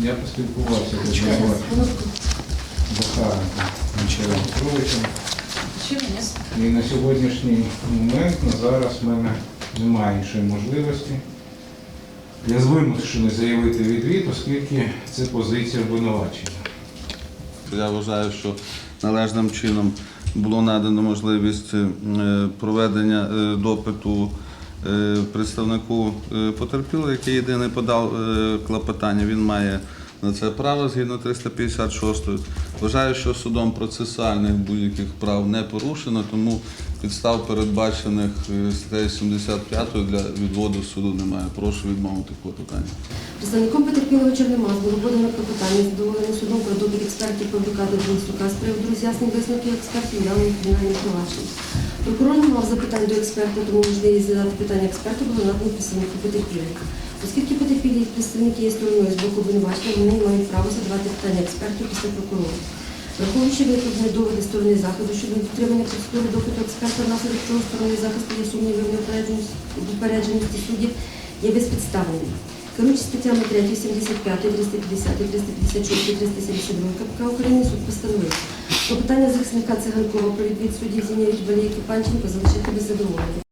Я поспілкувався з Захаренко Михайлом Петровичем. І на сьогоднішній момент, на зараз, в мене немає іншої можливості. Я вимушений заявити відвід, оскільки це позиція обвинувачення. Я вважаю, що належним чином було надано можливість е, проведення е, допиту представнику е, потерпілого, який єдиний подав е, клопотання. Він має на це право згідно 356. Вважаю, що судом процесуальних будь-яких прав не порушено, тому підстав передбачених е, статтею 75 для відводу суду немає. Прошу відмовити клопотання. Представником потерпілого Чорномаз було подано клопотання задоволення судом про експертів Павлюка Денисюка з приводу роз'яснень висновків експертів явлення кримінальних проваджень. Прокурор не мав запитань до експерта, тому можливість задати питання експерту було надано представнику потерпілих. Оскільки потерпілі представники є стороною з боку обвинувачення, вони мають права задавати питання експерту після прокурора. Враховуючи викладені доводи сторони заходу щодо дотримання процедури допиту експерта, внаслідок чого сторони захисту є сумніви в суддів, є безпідставними. Керуючи статтями 3, 75, 350, 356, 372 КПК України, суд постановив, питання захисника Циганкова про відвід судді Зіняють Валії Панченко залишити без задоволення.